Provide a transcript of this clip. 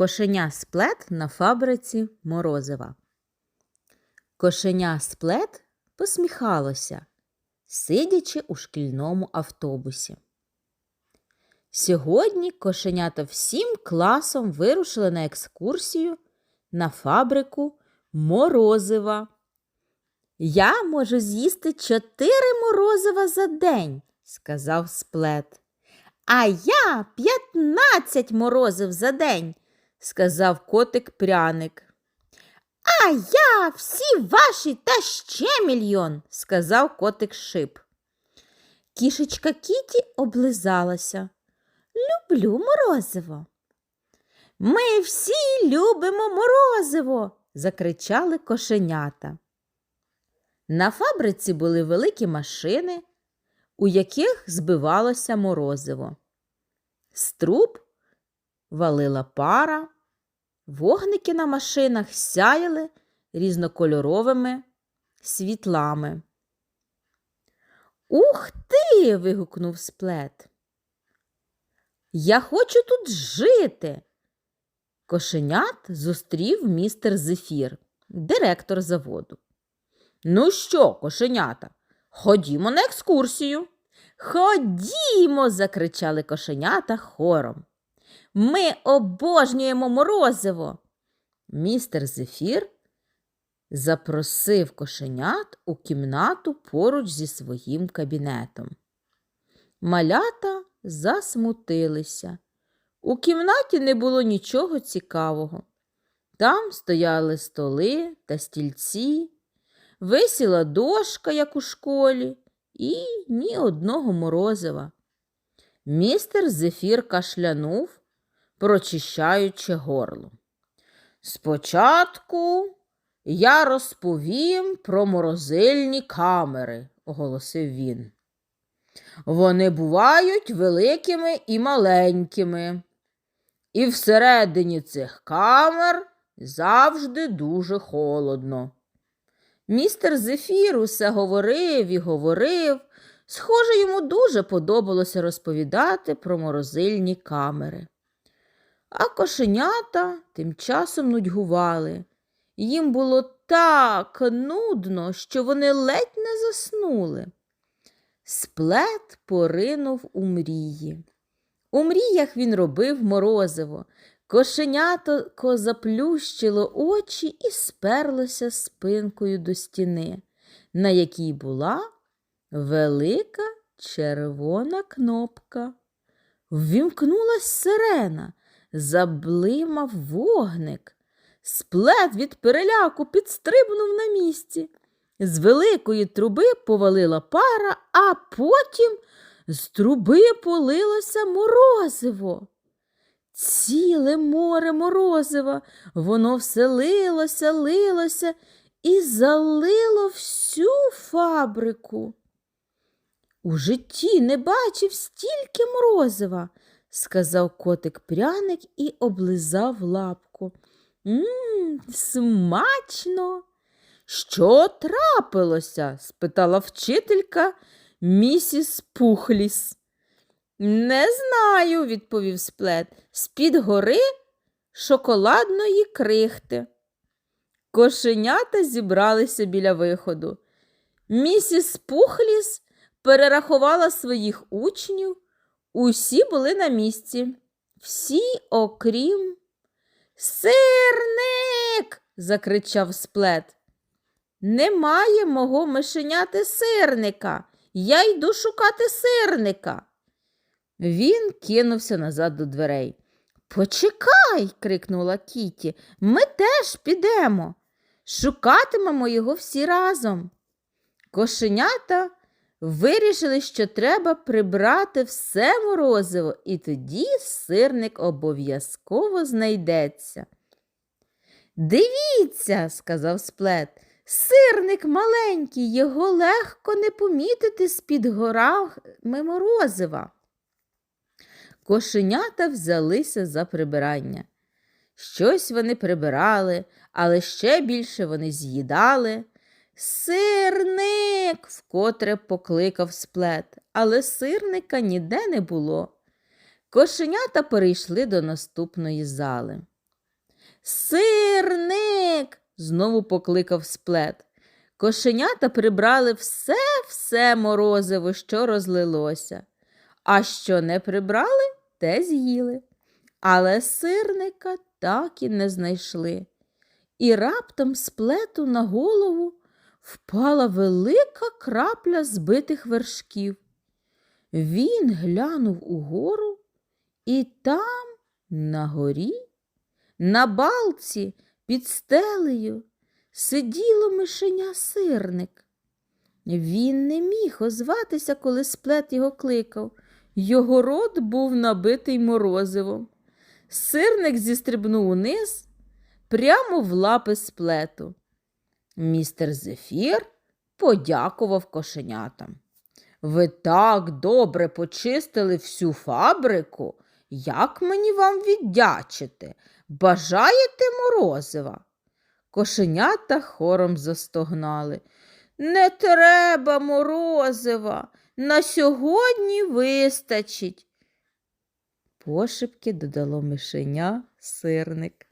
Кошеня сплет на фабриці Морозива. Кошеня сплет посміхалося, сидячи у шкільному автобусі. Сьогодні кошенята всім класом вирушили на екскурсію на фабрику Морозива. Я можу з'їсти чотири морозива за день, сказав сплет. А я п'ятнадцять морозив за день, сказав котик пряник. А я всі ваші та ще мільйон, сказав котик шип. Кішечка Кіті облизалася. Люблю морозиво. Ми всі любимо морозиво, закричали кошенята. На фабриці були великі машини, у яких збивалося морозиво. З труб валила пара, вогники на машинах сяяли різнокольоровими світлами. Ух ти. вигукнув сплет. Я хочу тут жити. Кошенят зустрів містер Зефір, директор заводу. Ну що, кошенята, ходімо на екскурсію. Ходімо, закричали кошенята хором. Ми обожнюємо морозиво. Містер Зефір запросив кошенят у кімнату поруч зі своїм кабінетом. Малята засмутилися. У кімнаті не було нічого цікавого. Там стояли столи та стільці, висіла дошка, як у школі, і ні одного морозива. Містер Зефір кашлянув, прочищаючи горло. Спочатку я розповім про морозильні камери, оголосив він. Вони бувають великими і маленькими. І всередині цих камер завжди дуже холодно. Містер Зефір усе говорив і говорив. Схоже, йому дуже подобалося розповідати про морозильні камери. А кошенята тим часом нудьгували. Їм було так нудно, що вони ледь не заснули. Сплет поринув у мрії. У мріях він робив морозиво. Кошенятко заплющило очі і сперлося спинкою до стіни, на якій була велика червона кнопка. Ввімкнулась сирена, заблимав вогник. Сплет від переляку підстрибнув на місці. З великої труби повалила пара, а потім з труби полилося морозиво. Ціле море морозива, воно все лилося, лилося і залило всю фабрику. У житті не бачив стільки морозива, сказав котик пряник і облизав лапку. Мм, смачно. Що трапилося? спитала вчителька місіс Пухліс. Не знаю, відповів сплет, з-під гори шоколадної крихти. Кошенята зібралися біля виходу. Місіс Пухліс перерахувала своїх учнів, усі були на місці. Всі, окрім Сирник. закричав сплет. Немає мого мишеняти сирника. Я йду шукати сирника. Він кинувся назад до дверей. Почекай, крикнула Кіті, ми теж підемо. Шукатимемо його всі разом. Кошенята вирішили, що треба прибрати все морозиво, і тоді сирник обов'язково знайдеться. Дивіться, сказав сплет, сирник маленький, його легко не помітити з-під горами морозива. Кошенята взялися за прибирання. Щось вони прибирали, але ще більше вони з'їдали. Сирник, вкотре покликав сплет, але сирника ніде не було. Кошенята перейшли до наступної зали. Сирник. знову покликав сплет. Кошенята прибрали все все морозиво, що розлилося, а що не прибрали, те з'їли. Але сирника так і не знайшли. І раптом сплету на голову впала велика крапля збитих вершків. Він глянув угору, і там, на горі, на балці під стелею, сиділо мишеня сирник. Він не міг озватися, коли сплет його кликав. Його рот був набитий морозивом. Сирник зістрибнув униз прямо в лапи сплету. Містер Зефір подякував кошенятам. Ви так добре почистили всю фабрику. Як мені вам віддячити? Бажаєте морозива? Кошенята хором застогнали. Не треба морозива. На сьогодні вистачить. Пошепки додало мишеня сирник.